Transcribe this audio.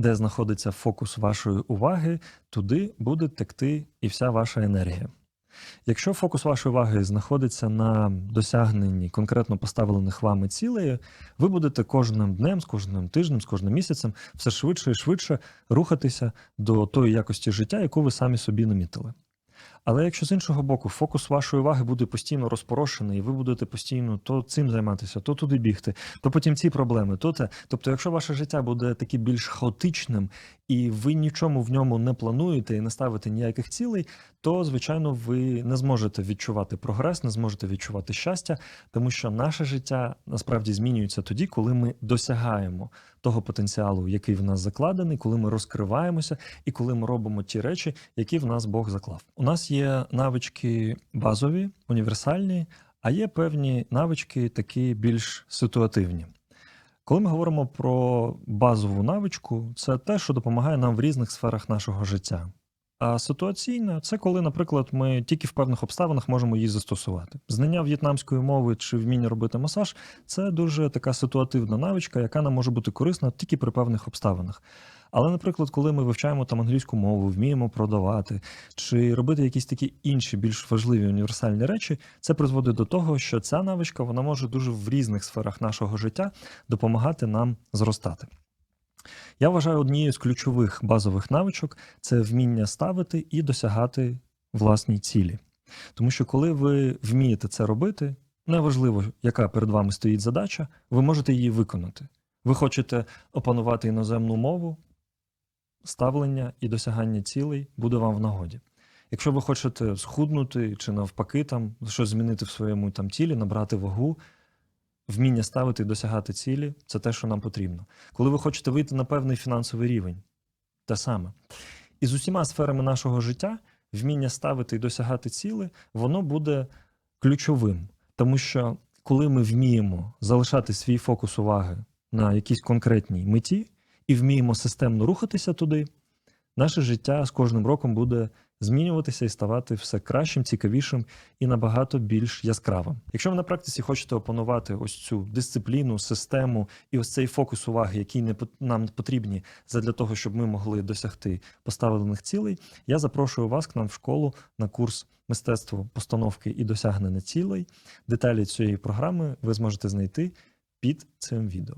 де знаходиться фокус вашої уваги, туди буде текти і вся ваша енергія. Якщо фокус вашої уваги знаходиться на досягненні конкретно поставлених вами цілей, ви будете кожним днем, з кожним тижнем, з кожним місяцем все швидше і швидше рухатися до тої якості життя, яку ви самі собі намітили. Але якщо з іншого боку фокус вашої уваги буде постійно розпорошений, і ви будете постійно то цим займатися, то туди бігти, то потім ці проблеми, то те. Тобто, якщо ваше життя буде таке більш хаотичним, і ви нічому в ньому не плануєте і не ставите ніяких цілей, то звичайно ви не зможете відчувати прогрес, не зможете відчувати щастя, тому що наше життя насправді змінюється тоді, коли ми досягаємо того потенціалу, який в нас закладений, коли ми розкриваємося і коли ми робимо ті речі, які в нас Бог заклав. У нас є навички базові, універсальні, а є певні навички, такі більш ситуативні. Коли ми говоримо про базову навичку, це те, що допомагає нам в різних сферах нашого життя. А ситуаційна це коли, наприклад, ми тільки в певних обставинах можемо її застосувати. Знання в'єтнамської мови чи вміння робити масаж це дуже така ситуативна навичка, яка нам може бути корисна тільки при певних обставинах. Але, наприклад, коли ми вивчаємо там англійську мову, вміємо продавати чи робити якісь такі інші більш важливі універсальні речі, це призводить до того, що ця навичка вона може дуже в різних сферах нашого життя допомагати нам зростати. Я вважаю однією з ключових базових навичок це вміння ставити і досягати власні цілі. Тому що коли ви вмієте це робити, неважливо, яка перед вами стоїть задача, ви можете її виконати. Ви хочете опанувати іноземну мову, ставлення і досягання цілей буде вам в нагоді. Якщо ви хочете схуднути чи навпаки там щось змінити в своєму там тілі, набрати вагу, вміння ставити і досягати цілі це те, що нам потрібно. Коли ви хочете вийти на певний фінансовий рівень, те саме. І з усіма сферами нашого життя вміння ставити і досягати цілі, воно буде ключовим. Тому що коли ми вміємо залишати свій фокус уваги на якійсь конкретній меті і вміємо системно рухатися туди, наше життя з кожним роком буде змінюватися і ставати все кращим, цікавішим і набагато більш яскравим. Якщо ви на практиці хочете опанувати ось цю дисципліну, систему і ось цей фокус уваги, який не нам потрібні для того, щоб ми могли досягти поставлених цілей, я запрошую вас к нам в школу на курс мистецтво постановки і досягнення цілей. Деталі цієї програми ви зможете знайти під цим відео.